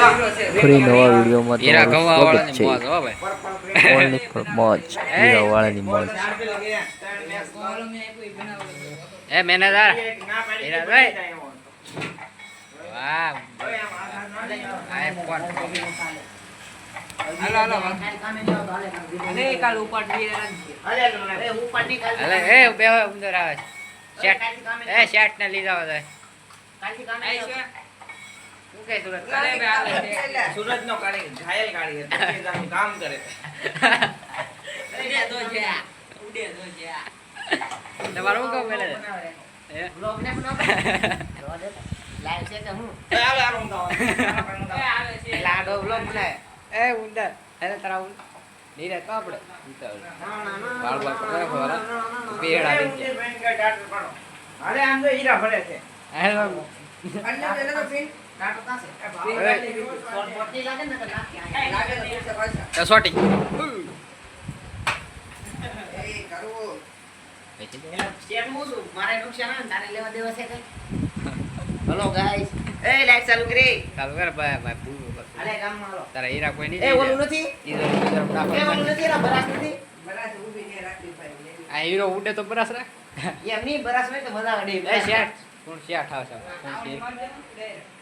ફરી નવા વિડીયોમાં તમારું સ્વાગત છે. મોજ હો ભાઈ. ઓનલી ફોર મોજ હીરા વાળાની મોજ. એ મેનેજર. હીરાભાઈ. વાહ. એ બે અંદર આવે છે. શેટ ને લીધા કે સુરત? સુરત નો કાળી ઘાયલ કાળી હતી કામ કરે. તમારું કહું લાડો બ્લોક બનાવે. એ ઉંદર. અરે તારા ઉંદર. નીરે તો આપણે વાળ વાળ કરે ખોરા બેડા દે અરે આમ તો હીરા ભરે છે. હેલો કસોટી હેલો ગાઈસ એ લાઈટ ચાલુ કરી. ચાલુ કર ભાઈ ભાઈ પૂરું કર. અરે ગામમાં હાલો. તારા હીરા કોઈ નહીં એ ઓલું નથી? એ. ઓલું નથી એના બરાસ નથી? આ હીરો ઉડે તો બરાસ રાખ. એમ નહીં બરાસ હોય તો મજા આવે એ શેઠ કોણ શેઠ છે શેઠ?